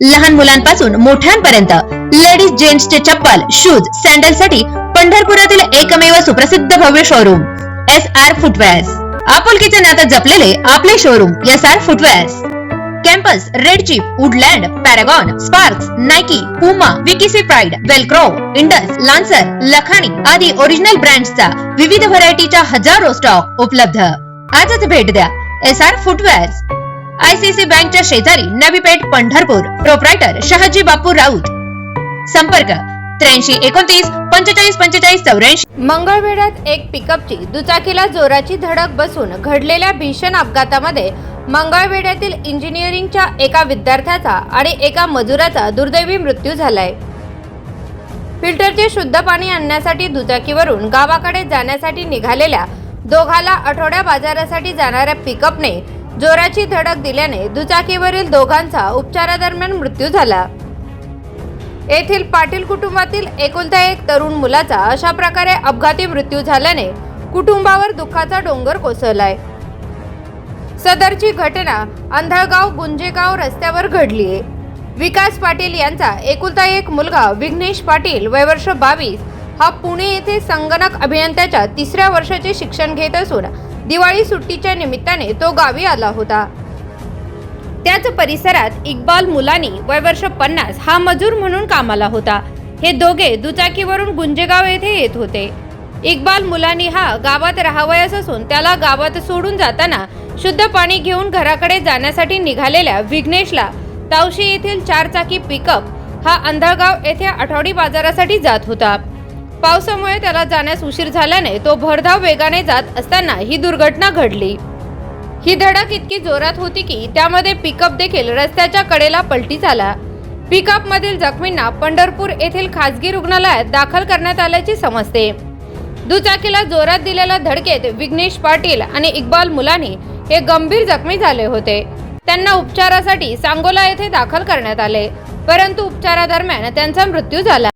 लहान मुलांपासून मोठ्यांपर्यंत. लेडीज जेंट्सचे चप्पल शूज सँडलसाठी पंढरपुरातील एकमेव सुप्रसिद्ध भव्य शोरूम एस आर फुटवेअर्स आपुलकीचे नातं जपलेले आपले showroom S R footwears Campus Red Chief Woodland Paragon Sparx Nike Puma VKC Pride Velcro Indus Lancer Lakhani आदी ओरिजिनल ब्रँड्सचा विविध व्हरायटीच्या हजारो स्टॉक उपलब्ध. आजच भेट द्या एस आर फुटवेअर्स आयसीसी बँकच्या शेजारी नवी पेठ पंढरपूर. प्रोप्रायटर शहाजी बापू राऊत. संपर्क त्र्याऐंशी एकोणतीस पंचेचाळीस पंचेचाळीस चौऱ्याऐंशी. मंगळवेढ्यात एक पिकअपची दुचाकीला जोराची धडक बसून घडलेल्या भीषण अपघातामध्ये मंगळवेढ्यातील इंजिनिअरिंगच्या एका विद्यार्थ्याचा आणि एका मजुराचा दुर्दैवी मृत्यू झालाय. फिल्टरचे शुद्ध पाणी आणण्यासाठी दुचाकीवरून गावाकडे जाण्यासाठी निघालेल्या दोघाला आठवड्या बाजारासाठी जाणाऱ्या पिकअपने जोराची धडक दिल्याने दुचाकीवरील दोघांचा उपचारादरम्यान मृत्यू झाला. येथील पाटील कुटुंबातील एकुलता एक तरुण मुलाचा अशा प्रकारे अपघाती मृत्यू झाल्याने कुटुंबावर दुःखाचा डोंगर कोसळलाय. सदरची घटना अंधळगाव गुंजेगाव रस्त्यावर घडलीये. विकास पाटील यांचा एकुलता एक मुलगा विघ्नेश पाटील वयवर्ष बावीस हा पुणे येथे संगणक अभियंत्याच्या तिसऱ्या वर्षाचे शिक्षण घेत असून दिवाळी सुट्टीच्या निमित्ताने तो गावी आला होता. त्याच परिसरात इक्बाल मुलानी वय वर्ष पन्नास हा मजूर म्हणून कामाला होता. हे दोघे दुचाकीवरून गुंजेगाव येथे येत होते. इक्बाल मुलानी हा गावात राहावयास असून त्याला गावात सोडून जाताना शुद्ध पाणी घेऊन घराकडे जाण्यासाठी निघालेल्या विघ्नेशला तावशी येथील चारचाकी पिकअप हा अंधळगाव येथे आठवडी बाजारासाठी जात होता. पावसामुळे त्याला जाण्यास उशीर झाल्याने तो भरधाव वेगाने जात असताना ही दुर्घटना घडली. ही धडक इतकी जोरात होती की त्यामध्ये पिकअप देखील रस्त्याच्या कडेला पलटी झाला. पिकअप मधील जखमींना पंढरपूर येथील खासगी रुग्णालयात दाखल करण्यात आल्याचे समजते. दुचाकीला जोरात दिलेल्या धडकेत विघ्नेश पाटील आणि इक्बाल मुलानी हे गंभीर जखमी झाले होते. त्यांना उपचारासाठी सांगोला येथे दाखल करण्यात आले. परंतु उपचारादरम्यान त्यांचा मृत्यू झाला.